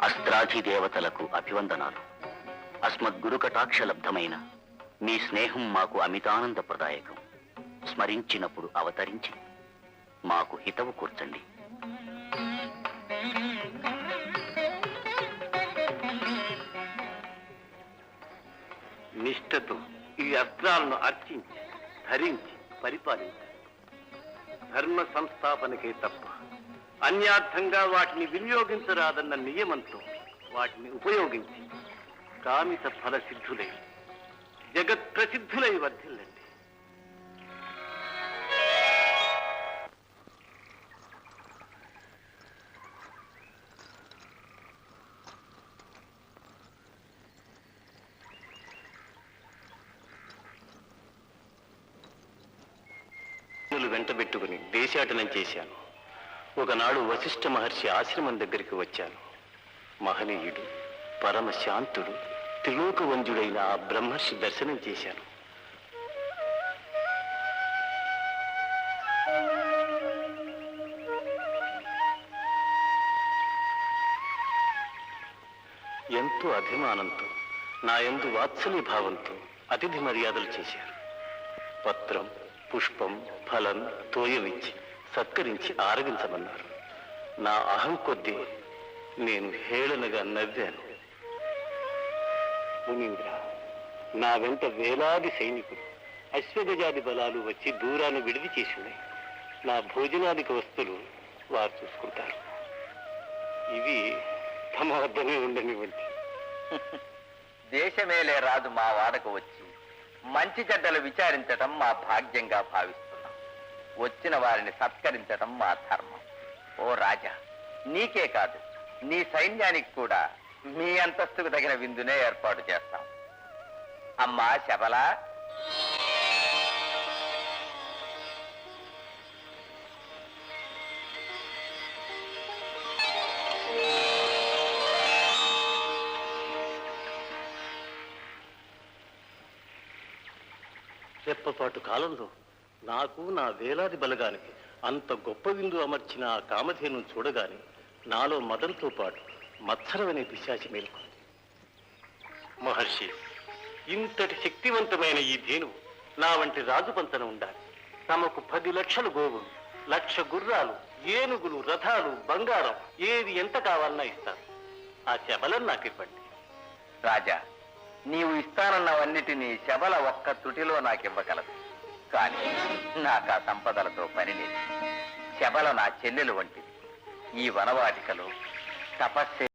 అస్త్రాధి దేవతలకు అభివందనాలు. అస్మద్గురు కటాక్షలబ్ధమైన మీ స్నేహం మాకు అమితానందప్రదాయకం. స్మరించినప్పుడు అవతరించి మాకు హితవు కూర్చండి. నిష్ఠతో ఈ అస్త్రాలను అర్చించి ధరించి పరిపాలించాలి ధర్మ సంస్థాపనకే తప్ప అన్యార్థంగా వాటిని వినియోగించరాదన్న నియమంతో వాటిని ఉపయోగించి కామిత ఫల సిద్ధులై జగత్ ప్రసిద్ధులై వర్ధిల్లండి. వెంటబెట్టుకుని దేశాటనం చేశాను. ఒకనాడు వశిష్ఠ మహర్షి ఆశ్రమం దగ్గరికి వచ్చాను మహనీయుడు పరమశాంతుడు త్రిలోకవంజుడైన ఆ బ్రహ్మర్షి దర్శనం చేశాను ఎంతో అభిమానంతో నా ఎందు వాత్సల్య భావంతో అతిథి మర్యాదలు చేశారు. పత్రం పుష్పం ఫలం తోయమిచ్చి సత్కరించి ఆరగించమన్నారు. నా అహం కొద్దీ నేను హేళనగా నవ్వాను. మునీంద్ర నా వెంట వేలాది సైనికులు అశ్వగజాది బలాలు వచ్చి దూరాన్ని విడిది చేసి నా భోజనాదిక వస్తువులు వారు చూసుకుంటారు. ఇవి తమ వద్దనే ఉండనివ్వండి. దేశమేలే రాదు మా వాడకు వచ్చి మంచి చెడ్డలు విచారించటం మా భాగ్యంగా భావిస్తుంది వచ్చిన వారిని సత్కరించడం మా ధర్మం. ఓ రాజా నీకే కాదు నీ సైన్యానికి కూడా మీ అంతస్తుకు తగిన విందునే ఏర్పాటు చేస్తాం. అమ్మా శబల! రెప్పపాటు కాలంలో నాకు నా వేలాది బలగానికి అంత గొప్ప విందు అమర్చిన ఆ కామధేను చూడగానే నాలో మదంతో పాటు మత్సరమనే పిశాచి మేల్కొంది. మహర్షి ఇంతటి శక్తివంతమైన ఈ ధేను నా వంటి రాజు పంతన ఉండాలి. తమకు పది లక్షల గోవులు లక్ష గుర్రాలు ఏనుగులు రథాలు బంగారం ఏది ఎంత కావాలన్నా ఇస్తాను ఆ శబలం నాకు ఇవ్వండి రాజా నీవు ఇస్తానన్నవన్నిటినీ శబల ఒక్క తుటిలో నాకివ్వగలదు. కానీ నాకు ఆ సంపదలతో పని లేదు. శబల నా చెల్లెలు వంటిది. ఈ వనవాటికలో తపస్సే